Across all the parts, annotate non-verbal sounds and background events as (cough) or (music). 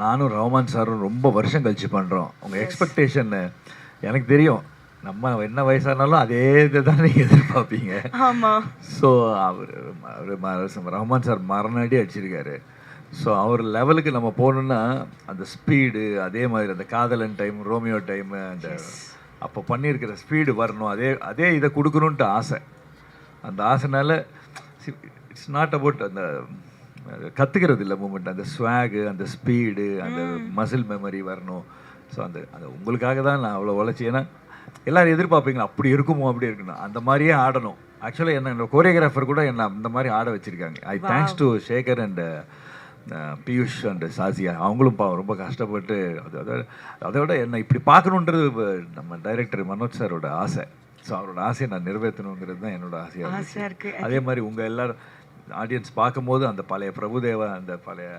நானும் ரஹ்மான் சாரும் ரொம்ப வருஷம் கழிச்சு பண்ணுறோம் உங்கள் எக்ஸ்பெக்டேஷன் எனக்கு தெரியும். நம்ம என்ன வயசானாலும் அதே இதை தான் நீங்கள் எதிர்பார்ப்பீங்க. ஆமா. ஸோ அவர் அவர் ரஹ்மான் சார் மரணாடி அடிச்சிருக்காரு. ஸோ அவர் லெவலுக்கு நம்ம போகணுன்னா அந்த ஸ்பீடு அதே மாதிரி அந்த காதலன் டைம் ரோமியோ டைம் அந்த அப்போ பண்ணியிருக்கிற ஸ்பீடு வரணும். அதே அதே இதை கொடுக்கணுன்ட்டு ஆசை. அந்த ஆசைனால இட்ஸ் நாட் அபவுட் அந்த கற்றுக்கிறது இல்லை மூமெண்ட். அந்த ஸ்வாகு அந்த ஸ்பீடு அந்த மசில் மெமரி வரணும். ஸோ அந்த அந்த உங்களுக்காக தான் நான் அவ்வளோ உழைச்சி ஏன்னா எல்லாரும் எதிர்பார்ப்பீங்க அப்படி இருக்குமோ அப்படி இருக்கணும் அந்த மாதிரியே ஆடணும். ஆக்சுவலாக என்ன கோரியோகிராஃபர் கூட என்ன அந்த மாதிரி ஆட வச்சுருக்காங்க. I thanks to Sekar and Piyush and Shazia அவங்களும் பாவம் ரொம்ப கஷ்டப்பட்டு அது அதோட அதை விட என்ன இப்படி பார்க்கணுன்றது நம்ம டைரக்டர் மனோஜ் சாரோட ஆசை. ஸோ அவரோட ஆசையை நான் நிறைவேற்றணுங்கிறது தான் என்னோட ஆசையாக இருந்துச்சு. ஆசையா இருக்கு. அதே மாதிரி உங்கள் எல்லாரும் ஆடியன்ஸ் பார்க்கும்போது அந்த பழைய பிரபுதேவா அந்த பழைய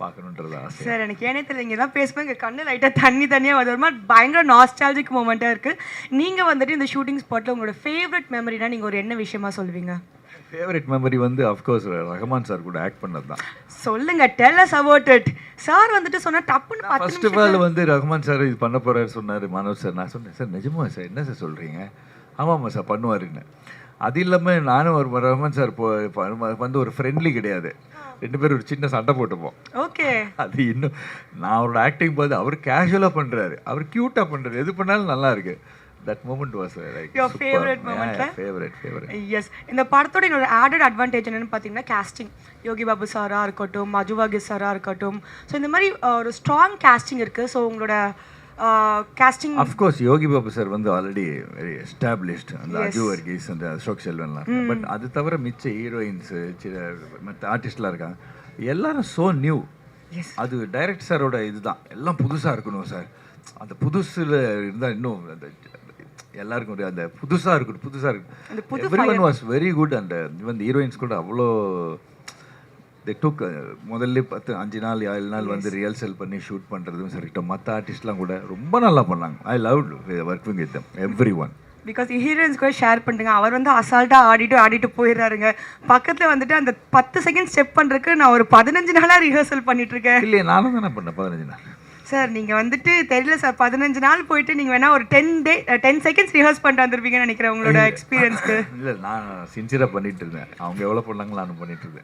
பார்க்கணுன்றது ஆசை சார் எனக்கு ஏனே தெரியல இங்கே தான் பேசும்போது எங்கள் கண்ணு லைட்டாக தண்ணி தண்ணியாக வருது. மாதிரி பயங்கர நாஸ்டாலஜிக் மூமெண்ட்டாக இருக்குது நீங்கள் வந்துட்டு இந்த ஷூட்டிங் ஸ்பாட்டில் உங்களோட ஃபேவரட் மெமரினா நீங்கள் ஒரு என்ன விஷயமா சொல்லுவீங்க? ஃபேவரட் மெமரி வந்து அஃப்கோர்ஸ் ரஹ்மான் சார் கூட ஆக்ட் பண்ணது தான் சொல்லுங்க tell us about it sir வந்துட்டு சொன்னா டப்புன்னு ஃபர்ஸ்ட் ஆஃப் ஆல் வந்து ரஹ்மான் சார் இது பண்ண போறாரு சொன்னார் மனோஜ் சார் நான் சொன்னேன் சார் நிஜமா சார் என்ன சார் சொல்கிறீங்க ஆமாம்மா சார் பண்ணுவாருன்னு. அது இல்லாமல் நானும் ஒரு ரஹ்மான் சார் போ வந்து ஒரு ஃப்ரெண்ட்லி கிடையாது. ரெண்டு பேரும் ஒரு சின்ன சண்டை போட்டுப்போம். ஓகே. அது இன்னும் நான் அவரோட ஆக்டிங் பார்த்து அவர் கேஷுவலாக பண்ணுறாரு அவர் க்யூட்டாக பண்ணுறாரு எது பண்ணாலும் நல்லா இருக்கு. That moment was like moment, eh? Favourite favourite yes இந்த படத்தோட இன்னொரு ஆடட் அட்வான்டேஜ் என்னன்னு பார்த்தீங்கன்னா casting. யோகி பாபு சாராக இருக்கட்டும் மஜுவாகி சாராக இருக்கட்டும். ஸோ இந்த மாதிரி அஹ், ஒரு ஸ்ட்ராங் casting இருக்குது ஸோ உங்களோட casting of course Yogi Babu sir வந்து ஆல்ரெடி வெரி எஸ்டாப்ளிஷ்ட் அந்த அஜு வர்கீஸ் அந்த அசோக் செல்வன்லாம் பட் அது தவிர மிச்ச ஹீரோயின்ஸு மற்ற ஆர்டிஸ்ட்லாம் இருக்காங்க. எல்லாரும் ஸோ நியூ அது டைரக்ட் சாரோட இதுதான். எல்லாம் புதுசாக இருக்கணும் சார் அந்த புதுசில் இருந்தால் இன்னும் அந்த எல்லாருக்கும் அந்த புதுசாக இருக்கணும் புதுசாக இருக்கணும். Every one was very good அந்த ஈவன் ஹீரோயின்ஸ் கூட அவ்வளோ தி டுக் முதல்ல பத்து அஞ்சு நாள் ஏழு நாள் வந்து ரிஹர்சல் பண்ணி ஷூட் பண்ணுறதும் சரிட்டோம் மற்ற ஆர்டிஸ்ட்லாம் கூட ரொம்ப நல்லா பண்ணாங்க. I love working with them every one because heroines கூட ஷேர் பண்ணுங்க. அவர் வந்து அசால்ட்டாக ஆடிட்டு ஆடிட்டு போயிடுறாருங்க. பக்கத்தில் வந்துட்டு அந்த பத்து செகண்ட் ஸ்டெப் பண்ணுறதுக்கு நான் ஒரு பதினஞ்சு நாளாக ரிஹர்சல் பண்ணிட்டு இருக்கேன் இல்லையே நானும் தானே பண்ணேன் பதினஞ்சு நாள். சார் நீங்கள் வந்துட்டு தெரியல சார் பதினஞ்சு நாள் போயிட்டு நீங்கள் வேணா ஒரு ten day ten seconds rehearse பண்ணிட்டு வந்திருப்பீங்கன்னு நினைக்கிறேன் உங்களோட எக்ஸ்பீரியன்ஸ்க்கு (laughs) இல்லை நான் சின்சியராக பண்ணிட்டு இருந்தேன். அவங்க எவ்வளோ பண்ணாங்களோ நானும் பண்ணிட்டு இருந்தேன்.